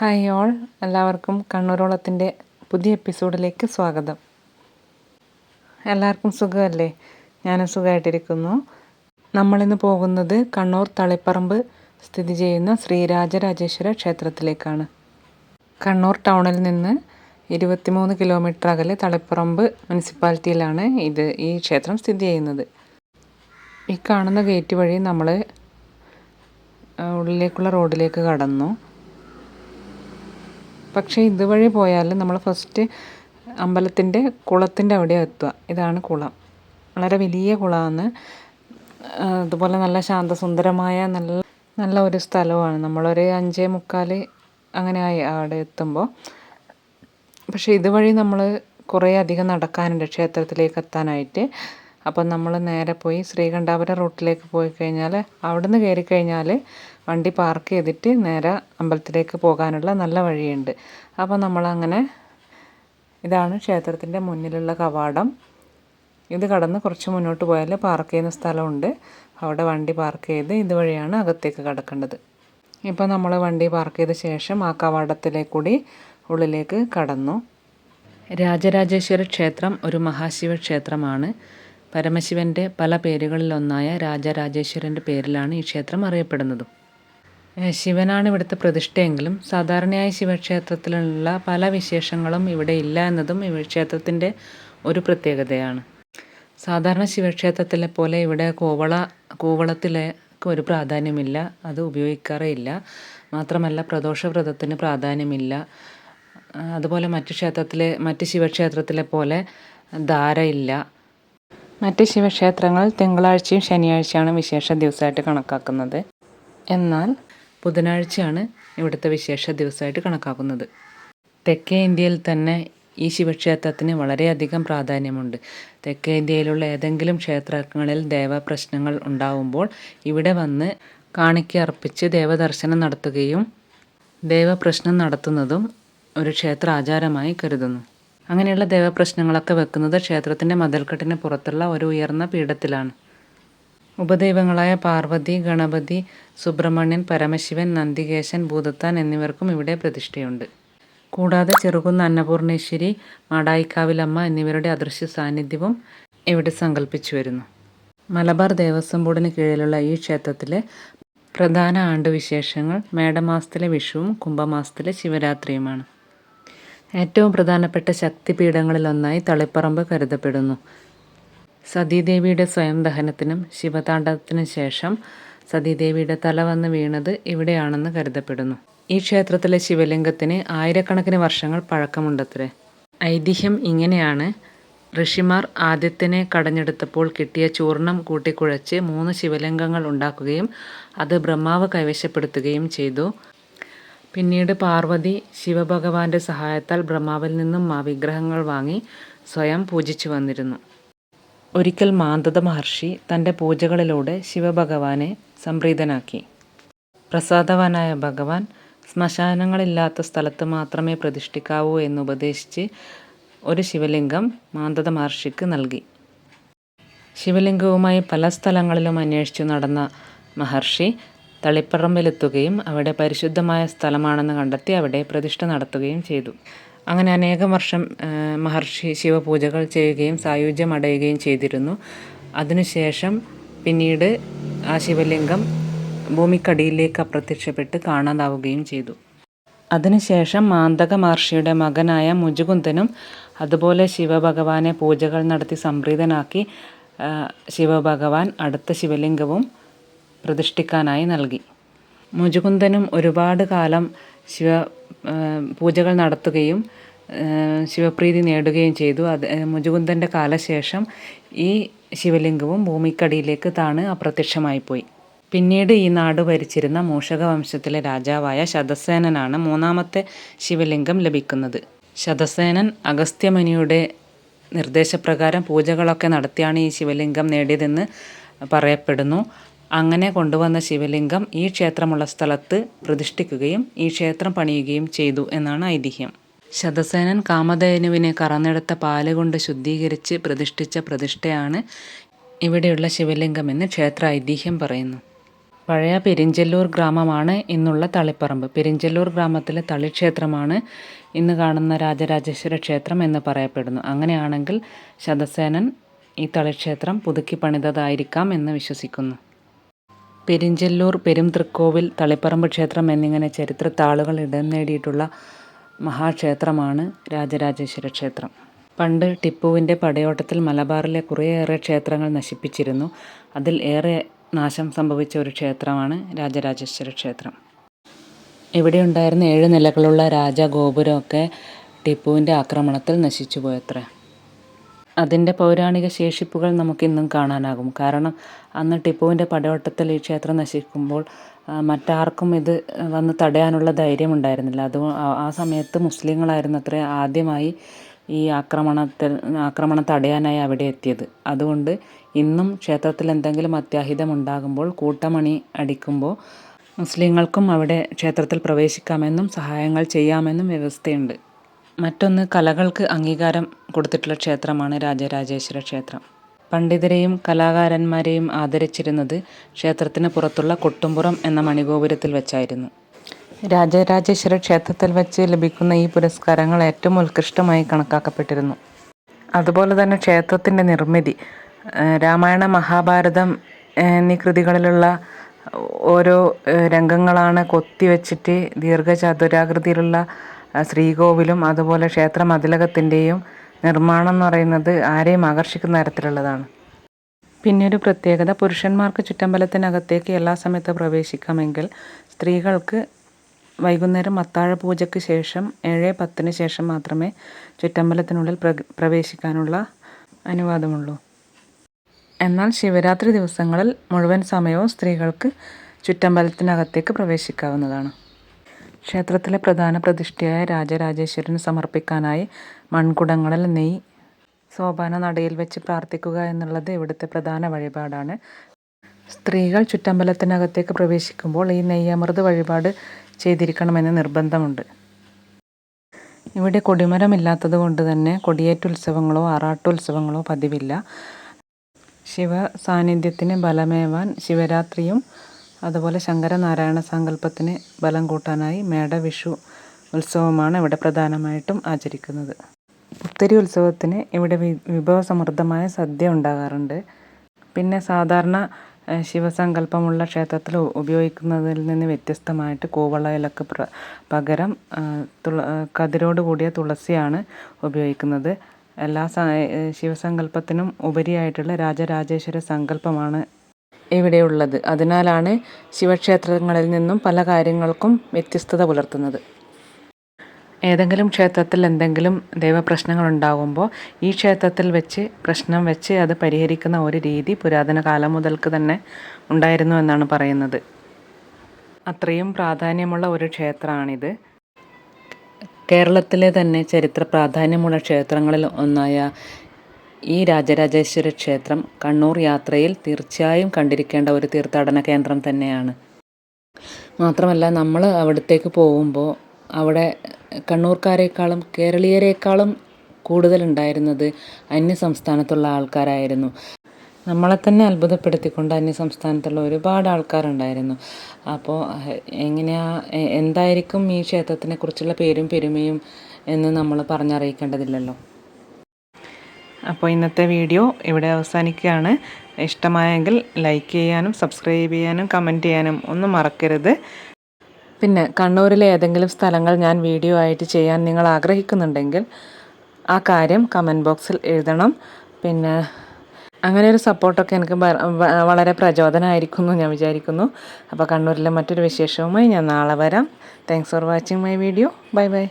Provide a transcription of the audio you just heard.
Hi all എല്ലാവർക്കും കണ്ണൂരോളത്തിന്റെ പുതിയ എപ്പിസോഡിലേക്ക് സ്വാഗതം. എല്ലാവർക്കും സുഖമല്ലേ? ഞാനും സുഖമായിട്ടിരിക്കുന്നു. നമ്മളിന്ന് പോകുന്നത് കണ്ണൂർ തളിപ്പറമ്പ് സ്ഥിതി ചെയ്യുന്ന ശ്രീരാജരാജേശ്വര ക്ഷേത്രത്തിലേക്കാണ്. കണ്ണൂർ ടൗണിൽ നിന്ന് ഇരുപത്തിമൂന്ന് കിലോമീറ്റർ അകലെ തളിപ്പറമ്പ് മുനിസിപ്പാലിറ്റിയിലാണ് ഇത് ഈ ക്ഷേത്രം സ്ഥിതി ചെയ്യുന്നത്. ഈ കാണുന്ന ഗേറ്റ് വഴി നമ്മൾ ഉള്ളിലേക്കുള്ള റോഡിലേക്ക് കടന്നു. പക്ഷേ ഇതുവഴി പോയാൽ നമ്മൾ ഫസ്റ്റ് അമ്പലത്തിന്റെ കുളത്തിന്റെ അവിടെ എത്തുക. ഇതാണ് കുളം. വളരെ വലിയ കുളമാണ് അതുപോലെ നല്ല ശാന്തസുന്ദരമായ നല്ല നല്ല ഒരു സ്ഥലമാണ് നമ്മളൊരു അഞ്ചേ മുക്കാൽ അങ്ങനെ ആയി അവിടെ എത്തുമ്പോൾ പക്ഷേ ഇതുവഴി നമ്മൾ കുറേ അധികം നടക്കാനുണ്ട് ക്ഷേത്രത്തിലേക്ക് എത്താനായിട്ട്. അപ്പം നമ്മൾ നേരെ പോയി ശ്രീകണ്ഠാപുരം റൂട്ടിലേക്ക് പോയി കഴിഞ്ഞാൽ അവിടുന്ന് കയറി കഴിഞ്ഞാൽ വണ്ടി പാർക്ക് ചെയ്തിട്ട് നേരെ അമ്പലത്തിലേക്ക് പോകാനുള്ള നല്ല വഴിയുണ്ട്. അപ്പോൾ നമ്മളങ്ങനെ ഇതാണ് ക്ഷേത്രത്തിന്റെ മുന്നിലുള്ള കവാടം. ഇത് കടന്ന് കുറച്ച് മുന്നോട്ട് പോയാൽ പാർക്ക് ചെയ്യുന്ന സ്ഥലമുണ്ട്. അവിടെ വണ്ടി പാർക്ക് ചെയ്ത് ഇതുവഴിയാണ് അകത്തേക്ക് കടക്കേണ്ടത്. ഇപ്പോൾ നമ്മൾ വണ്ടി പാർക്ക് ചെയ്ത ശേഷം ആ കവാടത്തിലേക്കൂടി ഉള്ളിലേക്ക് കടന്നു. രാജരാജേശ്വര ക്ഷേത്രം ഒരു മഹാശിവ ക്ഷേത്രമാണ് പരമശിവന്റെ പല പേരുകളിലൊന്നായ രാജരാജേശ്വരന്റെ പേരിലാണ് ഈ ക്ഷേത്രം അറിയപ്പെടുന്നത്. ശിവനാണ് ഇവിടുത്തെ പ്രതിഷ്ഠയെങ്കിലും സാധാരണയായി ശിവക്ഷേത്രത്തിലുള്ള പല വിശേഷങ്ങളും ഇവിടെ ഇല്ല എന്നതും ഈ ക്ഷേത്രത്തിന്റെ ഒരു പ്രത്യേകതയാണ്. സാധാരണ ശിവക്ഷേത്രത്തിലെ പോലെ ഇവിടെ കോവള കോവളത്തിലെ ഒരു പ്രാധാന്യമില്ല അത് ഉപയോഗിക്കാറേ ഇല്ല. മാത്രമല്ല പ്രദോഷവ്രതത്തിന് പ്രാധാന്യമില്ല. അതുപോലെ മറ്റു ക്ഷേത്രത്തിലെ മറ്റ് ശിവക്ഷേത്രത്തിലെ പോലെ ധാരയില്ല മറ്റ് ശിവക്ഷേത്രങ്ങൾ തിങ്കളാഴ്ചയും ശനിയാഴ്ചയാണ് വിശേഷ ദിവസമായിട്ട് കണക്കാക്കുന്നത്. എന്നാൽ ബുധനാഴ്ചയാണ് ഇവിടുത്തെ വിശേഷ ദിവസമായിട്ട് കണക്കാക്കുന്നത്. തെക്കേ ഇന്ത്യയിൽ തന്നെ ഈ ശിവക്ഷേത്രത്തിന് വളരെയധികം പ്രാധാന്യമുണ്ട്. തെക്കേ ഇന്ത്യയിലുള്ള ഏതെങ്കിലും ക്ഷേത്രങ്ങളിൽ ദേവപ്രശ്നങ്ങൾ ഉണ്ടാവുമ്പോൾ ഇവിടെ വന്ന് കാണിക്ക അർപ്പിച്ച് ദേവദർശനം നടത്തുകയും ദേവപ്രശ്നം നടത്തുന്നതും ഒരു ക്ഷേത്ര ആചാരമായി കരുതുന്നു. അങ്ങനെയുള്ള ദേവപ്രശ്നങ്ങളൊക്കെ വെക്കുന്നത് ക്ഷേത്രത്തിന്റെ മതിൽക്കെട്ടിന് പുറത്തുള്ള ഒരു ഉയർന്ന പീഠത്തിലാണ്. ഉപദൈവങ്ങളായ പാർവതി ഗണപതി സുബ്രഹ്മണ്യൻ പരമശിവൻ നന്ദികേശൻ ഭൂതത്താൻ എന്നിവർക്കും ഇവിടെ പ്രതിഷ്ഠയുണ്ട്. കൂടാതെ ചെറുകുന്ന അന്നപൂർണേശ്വരി മാടായിക്കാവിലമ്മ എന്നിവരുടെ അദൃശ്യ സാന്നിധ്യവും ഇവിടെ സങ്കല്പിച്ചു വരുന്നു. മലബാർ ദേവസ്വം ബോർഡിന് കീഴിലുള്ള ഈ ക്ഷേത്രത്തിലെ പ്രധാന ആണ്ടുവിശേഷങ്ങൾ മേടമാസത്തിലെ വിഷുവും കുംഭമാസത്തിലെ ശിവരാത്രിയുമാണ്. ഏറ്റവും പ്രധാനപ്പെട്ട ശക്തിപീഠങ്ങളിലൊന്നായി തളിപ്പറമ്പ് കരുതപ്പെടുന്നു. സതീദേവിയുടെ സ്വയം ദഹനത്തിനും ശിവതാണ്ഡവത്തിനും ശേഷം സതീദേവിയുടെ തല വന്ന് വീണത് ഇവിടെയാണെന്ന് കരുതപ്പെടുന്നു. ഈ ക്ഷേത്രത്തിലെ ശിവലിംഗത്തിന് ആയിരക്കണക്കിന് വർഷങ്ങൾ പഴക്കമുണ്ടത്രേ. ഐതിഹ്യം ഇങ്ങനെയാണ്. ഋഷിമാർ ആദ്യത്തിനെ കടഞ്ഞെടുത്തപ്പോൾ കിട്ടിയ ചൂർണം കൂട്ടിക്കുഴച്ച് മൂന്ന് ശിവലിംഗങ്ങൾ ഉണ്ടാക്കുകയും അത് ബ്രഹ്മാവ് കൈവശപ്പെടുത്തുകയും ചെയ്തു. പിന്നീട് പാർവതി ശിവഭഗവാന്റെ സഹായത്താൽ ബ്രഹ്മാവിൽ നിന്നും ആ വിഗ്രഹങ്ങൾ വാങ്ങി സ്വയം പൂജിച്ചു വന്നിരുന്നു. ഒരിക്കൽ മാന്തത മഹർഷി തന്റെ പൂജകളിലൂടെ ശിവഭഗവാനെ സംപ്രീതനാക്കി. പ്രസാദവാനായ ഭഗവാൻ ശ്മശാനങ്ങളില്ലാത്ത സ്ഥലത്ത് മാത്രമേ പ്രതിഷ്ഠിക്കാവൂ എന്ന് ഉപദേശിച്ച് ഒരു ശിവലിംഗം മാന്തത മഹർഷിക്ക് നൽകി. ശിവലിംഗവുമായി പല സ്ഥലങ്ങളിലും അന്വേഷിച്ചു നടന്ന മഹർഷി തളിപ്പറമ്പിലെത്തുകയും അവിടെ പരിശുദ്ധമായ സ്ഥലമാണെന്ന് കണ്ടെത്തി അവിടെ പ്രതിഷ്ഠ നടത്തുകയും ചെയ്തു. അങ്ങനെ അനേകം വർഷം മഹർഷി ശിവപൂജകൾ ചെയ്യുകയും സായുജ്യം അടയുകയും ചെയ്തിരുന്നു. അതിനുശേഷം പിന്നീട് ആ ശിവലിംഗം ഭൂമിക്കടിയിലേക്ക് അപ്രത്യക്ഷപ്പെട്ട് കാണാതാവുകയും ചെയ്തു. അതിനുശേഷം മാന്തക മഹർഷിയുടെ മകനായ മുജുകുന്ദനും അതുപോലെ ശിവഭഗവാനെ പൂജകൾ നടത്തി സംപ്രീതനാക്കി ശിവഭഗവാൻ അടുത്ത ശിവലിംഗവും പ്രതിഷ്ഠിക്കാനായി നൽകി. മുജുകുന്ദനും ഒരുപാട് കാലം ശിവ പൂജകൾ നടത്തുകയും ശിവപ്രീതി നേടുകയും ചെയ്തു. അത് മുജുകുന്ദന്റെ കാലശേഷം ഈ ശിവലിംഗവും ഭൂമിക്കടിയിലേക്ക് താണ് അപ്രത്യക്ഷമായിപ്പോയി. പിന്നീട് ഈ നാട് ഭരിച്ചിരുന്ന മൂഷക വംശത്തിലെ രാജാവായ ശതസേനനാണ് മൂന്നാമത്തെ ശിവലിംഗം ലഭിക്കുന്നത്. ശതസേനൻ അഗസ്ത്യമുനിയുടെ നിർദ്ദേശപ്രകാരം പൂജകളൊക്കെ നടത്തിയാണ് ഈ ശിവലിംഗം നേടിയതെന്ന് പറയപ്പെടുന്നു. അങ്ങനെ കൊണ്ടുവന്ന ശിവലിംഗം ഈ ക്ഷേത്രമുള്ള സ്ഥലത്ത് പ്രതിഷ്ഠിക്കുകയും ഈ ക്ഷേത്രം പണിയുകയും ചെയ്തു എന്നാണ് ഐതിഹ്യം. ശതസേനൻ കാമധേനുവിനെ കറന്നെടുത്ത പാൽ കൊണ്ട് ശുദ്ധീകരിച്ച് പ്രതിഷ്ഠിച്ച പ്രതിഷ്ഠയാണ് ഇവിടെയുള്ള ശിവലിംഗം എന്ന് ക്ഷേത്ര ഐതിഹ്യം പറയുന്നു. പഴയ പെരിഞ്ചല്ലൂർ ഗ്രാമമാണ് ഇന്നുള്ള തളിപ്പറമ്പ്. പെരിഞ്ചല്ലൂർ ഗ്രാമത്തിലെ തളിക്ഷേത്രമാണ് ഇന്ന് കാണുന്ന രാജരാജേശ്വര ക്ഷേത്രം എന്ന് പറയപ്പെടുന്നു. അങ്ങനെയാണെങ്കിൽ ശതസേനൻ ഈ തളിക്ഷേത്രം പുതുക്കി പണിതതായിരിക്കാം എന്ന് വിശ്വസിക്കുന്നു. പെരിഞ്ചല്ലൂർ പെരുംതൃക്കോവിൽ തളിപ്പറമ്പ് ക്ഷേത്രം എന്നിങ്ങനെ ചരിത്ര താളുകൾ ഇടം നേടിയിട്ടുള്ള മഹാക്ഷേത്രമാണ് രാജരാജേശ്വര ക്ഷേത്രം. പണ്ട് ടിപ്പുവിന്റെ പടയോട്ടത്തിൽ മലബാറിലെ കുറേയേറെ ക്ഷേത്രങ്ങൾ നശിപ്പിച്ചിരുന്നു. അതിൽ ഏറെ നാശം സംഭവിച്ച ഒരു ക്ഷേത്രമാണ് രാജരാജേശ്വര ക്ഷേത്രം. ഇവിടെ ഉണ്ടായിരുന്ന ഏഴ് നിലകളുള്ള രാജഗോപുരമൊക്കെ ടിപ്പുവിന്റെ ആക്രമണത്തിൽ നശിച്ചു പോയത്രേ അതിന്റെ പൗരാണിക ശേഷിപ്പുകൾ നമുക്കിന്നും കാണാനാകും. കാരണം അന്ന് ടിപ്പുവിന്റെ പടയോട്ടത്തിൽ ഈ ക്ഷേത്രം നശിക്കുമ്പോൾ മറ്റാർക്കും ഇത് വന്ന് തടയാനുള്ള ധൈര്യം ഉണ്ടായിരുന്നില്ല. അത് ആ- സമയത്ത് മുസ്ലിങ്ങളായിരുന്നു അത്ര ആദ്യമായി ഈ ആക്രമണത്തിൽ ആക്രമണം തടയാനായി അവിടെ എത്തിയത്. അതുകൊണ്ട് ഇന്നും ക്ഷേത്രത്തിൽ എന്തെങ്കിലും അത്യാഹിതം ഉണ്ടാകുമ്പോൾ കൂട്ടമണി അടിക്കുമ്പോൾ മുസ്ലിങ്ങൾക്കും അവിടെ ക്ഷേത്രത്തിൽ പ്രവേശിക്കാമെന്നും സഹായങ്ങൾ ചെയ്യാമെന്നും വ്യവസ്ഥയുണ്ട്. മറ്റൊന്ന് കലകൾക്ക് അംഗീകാരം കൊടുത്തിട്ടുള്ള ക്ഷേത്രമാണ് രാജരാജേശ്വര ക്ഷേത്രം. പണ്ഡിതരെയും കലാകാരന്മാരെയും ആദരിച്ചിരുന്നത് ക്ഷേത്രത്തിന് പുറത്തുള്ള കൊട്ടുംപുറം എന്ന മണിഗോപുരത്തിൽ വെച്ചായിരുന്നു. രാജരാജേശ്വര ക്ഷേത്രത്തിൽ വെച്ച് ലഭിക്കുന്ന ഈ പുരസ്കാരങ്ങൾ ഏറ്റവും ഉത്കൃഷ്ടമായി കണക്കാക്കപ്പെട്ടിരുന്നു. അതുപോലെ തന്നെ ക്ഷേത്രത്തിന്റെ നിർമ്മിതി രാമായണ മഹാഭാരതം എന്നീ കൃതികളിലുള്ള ഓരോ രംഗങ്ങളാണ് കൊത്തിവെച്ചിട്ട് ദീർഘചതുരാകൃതിയിലുള്ള ശ്രീകോവിലും അതുപോലെ ക്ഷേത്ര മതിലകത്തിന്റെയും നിർമ്മാണം എന്ന് പറയുന്നത് ആരെയും ആകർഷിക്കുന്ന തരത്തിലുള്ളതാണ്. പിന്നെ ഒരു പ്രത്യേകത പുരുഷന്മാർക്ക് ചുറ്റമ്പലത്തിനകത്തേക്ക് എല്ലാ സമയത്തും പ്രവേശിക്കാമെങ്കിൽ സ്ത്രീകൾക്ക് വൈകുന്നേരം അത്താഴ പൂജയ്ക്ക് ശേഷം ഏഴ് പത്തിന് ശേഷം മാത്രമേ ചുറ്റമ്പലത്തിനുള്ളിൽ പ്ര- പ്രവേശിക്കാനുള്ള അനുവാദമുള്ളൂ. എന്നാൽ ശിവരാത്രി ദിവസങ്ങളിൽ മുഴുവൻ സമയവും സ്ത്രീകൾക്ക് ചുറ്റമ്പലത്തിനകത്തേക്ക് പ്രവേശിക്കാവുന്നതാണ്. ക്ഷേത്രത്തിലെ പ്രധാന പ്രതിഷ്ഠയായ രാജരാജേശ്വരന് സമർപ്പിക്കാനായി മൺകുടങ്ങളിൽ നെയ് സോപാന നടയിൽ വെച്ച് പ്രാർത്ഥിക്കുക എന്നുള്ളത് ഇവിടുത്തെ പ്രധാന വഴിപാടാണ്. സ്ത്രീകൾ ചുറ്റമ്പലത്തിനകത്തേക്ക് പ്രവേശിക്കുമ്പോൾ ഈ നെയ്യമൃത് വഴിപാട് ചെയ്തിരിക്കണമെന്ന് നിർബന്ധമുണ്ട്. ഇവിടെ കൊടിമരമില്ലാത്തത് കൊണ്ട് തന്നെ കൊടിയേറ്റുത്സവങ്ങളോ ആറാട്ടുത്സവങ്ങളോ പതിവില്ല. ശിവ സാന്നിധ്യത്തിന് ബലമേവാൻ ശിവരാത്രിയും അതുപോലെ ശങ്കരനാരായണ സങ്കല്പത്തിന് ബലം കൂട്ടാനായി മേടവിഷു ഉത്സവമാണ് ഇവിടെ പ്രധാനമായിട്ടും ആചരിക്കുന്നത്. പുത്തരി ഉത്സവത്തിന് ഇവിടെ വിഭവസമൃദ്ധമായ സദ്യ ഉണ്ടാകാറുണ്ട്. പിന്നെ സാധാരണ ശിവസങ്കല്പമുള്ള ക്ഷേത്രത്തിൽ ഉപയോഗിക്കുന്നതിൽ നിന്ന് വ്യത്യസ്തമായിട്ട് കൂവളയിലൊക്കെ പ്ര പകരം തുള കതിരോട് കൂടിയ തുളസിയാണ് ഉപയോഗിക്കുന്നത്. എല്ലാ ശിവസങ്കല്പത്തിനും ഉപരിയായിട്ടുള്ള രാജരാജേശ്വര സങ്കല്പമാണ് ഇവിടെയുള്ളത്. അതിനാലാണ് ശിവക്ഷേത്രങ്ങളിൽ നിന്നും പല കാര്യങ്ങൾക്കും വ്യത്യസ്തത പുലർത്തുന്നത്. ഏതെങ്കിലും ക്ഷേത്രത്തിൽ എന്തെങ്കിലും ദൈവപ്രശ്നങ്ങൾ ഉണ്ടാകുമ്പോൾ ഈ ക്ഷേത്രത്തിൽ വെച്ച് പ്രശ്നം വെച്ച് അത് പരിഹരിക്കുന്ന ഒരു രീതി പുരാതന കാലം മുതൽക്ക് തന്നെ ഉണ്ടായിരുന്നു എന്നാണ് പറയുന്നത്. അത്രയും പ്രാധാന്യമുള്ള ഒരു ക്ഷേത്രമാണിത്. കേരളത്തിലെ തന്നെ ചരിത്ര പ്രാധാന്യമുള്ള ക്ഷേത്രങ്ങളിൽ ഒന്നായ ഈ രാജരാജേശ്വര ക്ഷേത്രം കണ്ണൂർ യാത്രയിൽ തീർച്ചയായും കണ്ടിരിക്കേണ്ട ഒരു തീർത്ഥാടന കേന്ദ്രം തന്നെയാണ്. മാത്രമല്ല നമ്മൾ അവിടത്തേക്ക് പോകുമ്പോൾ അവിടെ കണ്ണൂർക്കാരേക്കാളും കേരളീയരേക്കാളും കൂടുതലുണ്ടായിരുന്നത് അന്യ സംസ്ഥാനത്തുള്ള ആൾക്കാരായിരുന്നു. നമ്മളെ തന്നെ അത്ഭുതപ്പെടുത്തിക്കൊണ്ട് അന്യ സംസ്ഥാനത്തുള്ള ഒരുപാട് ആൾക്കാരുണ്ടായിരുന്നു. അപ്പോൾ എങ്ങനെയാ എന്തായിരിക്കും ഈ ക്ഷേത്രത്തിനെ കുറിച്ചുള്ള പേരും പെരുമയും എന്ന് നമ്മൾ പറഞ്ഞറിയിക്കേണ്ടതില്ലല്ലോ. അപ്പോൾ ഇന്നത്തെ വീഡിയോ ഇവിടെ അവസാനിക്കുകയാണ്. ഇഷ്ടമായെങ്കിൽ ലൈക്ക് ചെയ്യാനും സബ്സ്ക്രൈബ് ചെയ്യാനും കമന്റ് ചെയ്യാനും ഒന്നും മറക്കരുത്. പിന്നെ കണ്ണൂരിലെ ഏതെങ്കിലും സ്ഥലങ്ങൾ ഞാൻ വീഡിയോ ആയിട്ട് ചെയ്യാൻ നിങ്ങൾ ആഗ്രഹിക്കുന്നുണ്ടെങ്കിൽ ആ കാര്യം കമന്റ് ബോക്സിൽ എഴുതണം. പിന്നെ അങ്ങനെ ഒരു സപ്പോർട്ടൊക്കെ എനിക്ക് വളരെ പ്രചോദനമായിരിക്കും എന്ന് ഞാൻ വിചാരിക്കുന്നു. അപ്പോൾ കണ്ണൂരിലെ മറ്റൊരു വിശേഷവുമായി ഞാൻ നാളെ വരാം. Thanks for watching my video bye bye